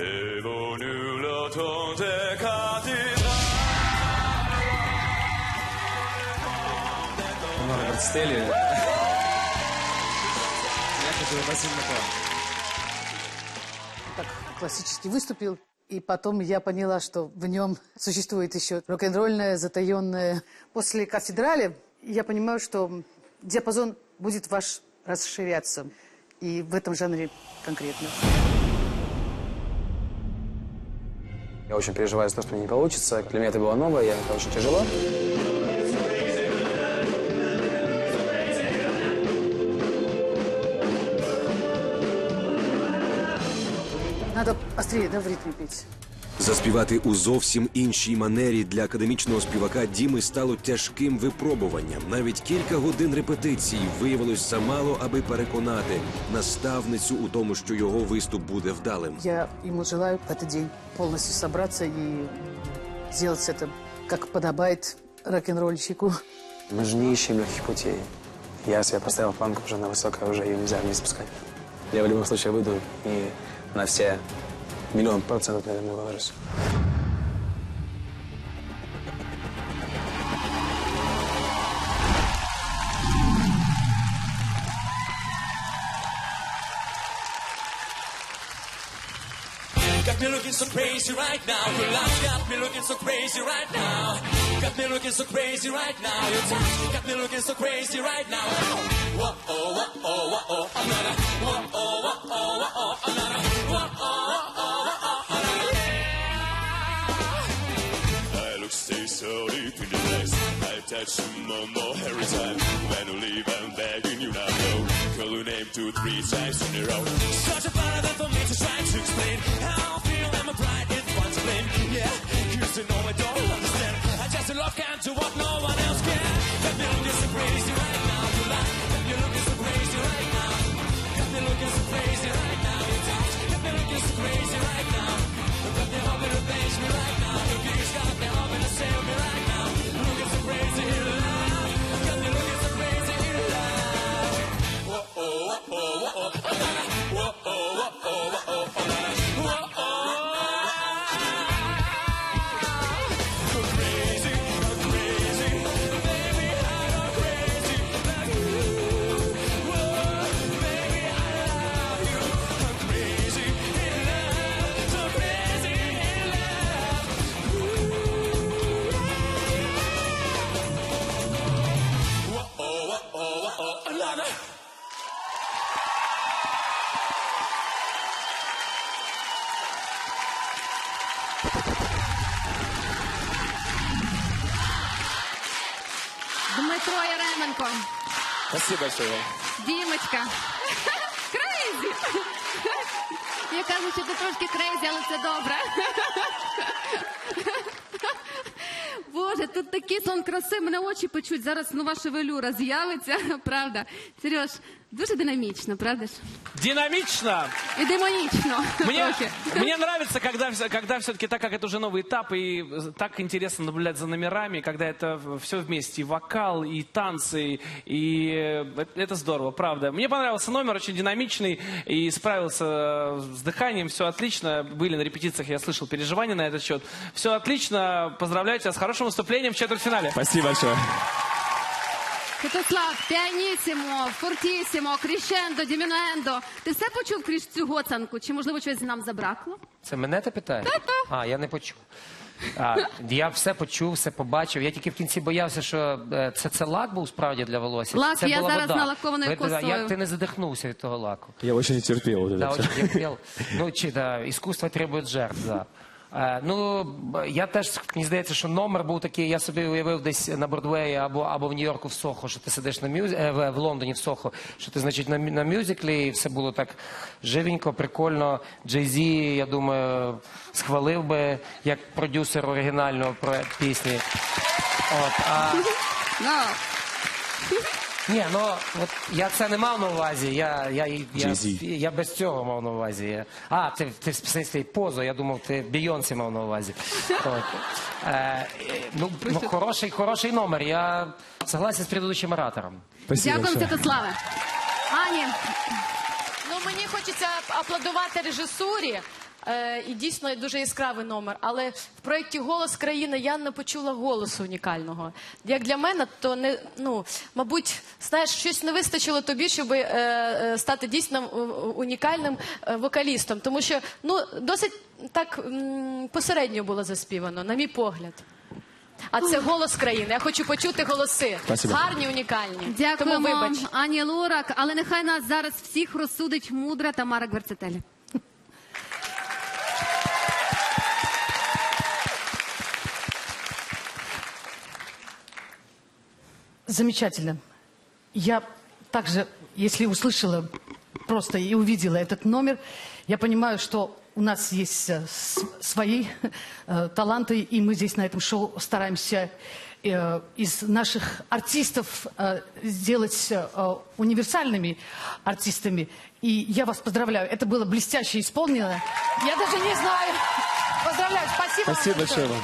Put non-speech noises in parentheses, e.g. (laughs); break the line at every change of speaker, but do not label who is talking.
Cattiva.
Роберт Стелі. Я хочу Макова.
так классически выступил. И потом я поняла, что в нем существует еще рок-н-ролльное, затаенное. После кафедрали я понимаю, что диапазон будет ваш расширяться. И в этом жанре конкретно.
Я очень переживаю за то, что мне не получится. Для меня это было новое, я это очень тяжело.
Надо острее, да, в ритме петь.
Заспівати у зовсім іншій манері для академічного співака Діми стало тяжким випробуванням. Навіть кілька годин репетицій виявилось замало, аби переконати наставницю у тому, що його виступ буде вдалим.
Я ему желаю в этот день полностью собраться и сделать это, как подобает рок-н-ролльщику.
Мы же не ищем легких путей. Я себе поставил планку уже на высокое, уже ее нельзя вниз спускать. Я в любом случае выйду и на все Minua palcanak näiden numeroissa.
Got me looking so crazy right now. Your love got me looking so crazy right now. Got me looking so crazy right now. Your touch got me looking so crazy right now. Touch more, more every time. When you leave, I'm begging you now. Go. Call your name two, three times in a row. Such a bother for me to try to explain how I feel. I'm a pride, it's to blame. Yeah,
Дмитро Яременко,
Спасибо большое.
Дімочка. (laughs) Крейзі! (laughs) Я кажу, що ти трошки крейзі, але це добре. (laughs) Боже, тут такий сон краси, мене очі печуть. Зараз нова шевелюра з'явиться, правда. Сереж, дуже динамічно, правда ж?
Динамично.
І демонічно.
Мне,
трохи.
мне нравится, когда, вс- когда все-таки, так как это уже новый этап, и э, так интересно наблюдать за номерами, когда это все вместе, и вокал, и танцы, и э, это- это здорово, правда. Мне понравился номер, очень динамичный, и справился э, с дыханием, все отлично. Были на репетициях, я слышал переживания на этот счет. Все отлично, поздравляю тебя с хорошим выступлением в четвертьфинале.
Спасибо большое.
Святослав, піанісімо, фортісімо, кріщендо, дімінуендо. Ти все почув крізь цю гоцанку? Чи можливо щось нам забракло?
Це мене ти питаєш? А, я не почув. А, я все почув, все побачив. Я тільки в кінці боявся, що е, це, це лак був справді для волосся.
Лак,
це
я
була
зараз
вода.
налакованою
Ви-
косою.
Як ти не задихнувся від того лаку?
Я очень не терпел вот это
Да,
всё.
очень терпел. Ну, чи, да, искусство требует жертв, да. Е, ну, я теж, мені здається, що номер був такий, я собі уявив десь на Бродвеї або, або в Нью-Йорку в Сохо, що ти сидиш на мюз... е, в, Лондоні в Сохо, що ти, значить, на, на мюзиклі, і все було так живенько, прикольно. Джей Зі, я думаю, схвалив би як продюсер оригінального про пісні. От, а... (laughs)
Ну,
Ні, ну от я це не мав на увазі. Я, я, я, я, я без цього мав на увазі. Я- А, ти, ти в смислі позу, я думав, ти Бейонсі мав на увазі. От. Е, ну, ну, хороший, хороший номер. Я согласен з предыдущим оратором.
Дякую. Святославе. Ані,
Ну мені хочеться аплодувати режисурі,
Е, і дійсно дуже яскравий номер. Але в проєкті Голос країни я не почула голосу унікального. Як для мене, то не ну мабуть, знаєш, щось не вистачило тобі, щоб е, е, стати дійсно унікальним вокалістом. Тому що ну досить так м, посередньо було заспівано, на мій погляд. А це голос країни. Я хочу почути голоси. Гарні, унікальні. Тому
Дякуємо
вибач.
Ані Лорак, але нехай нас зараз всіх розсудить мудра Тамара Гверцетелі.
Замечательно. Я также, если услышала просто и увидела этот номер, я понимаю, что у нас есть э, свои э, таланты, и мы здесь на этом шоу стараемся э, из наших артистов сделать универсальными артистами. И я вас поздравляю. Это было блестяще исполнено. Я даже не знаю. Поздравляю. Спасибо.
Спасибо большое вам.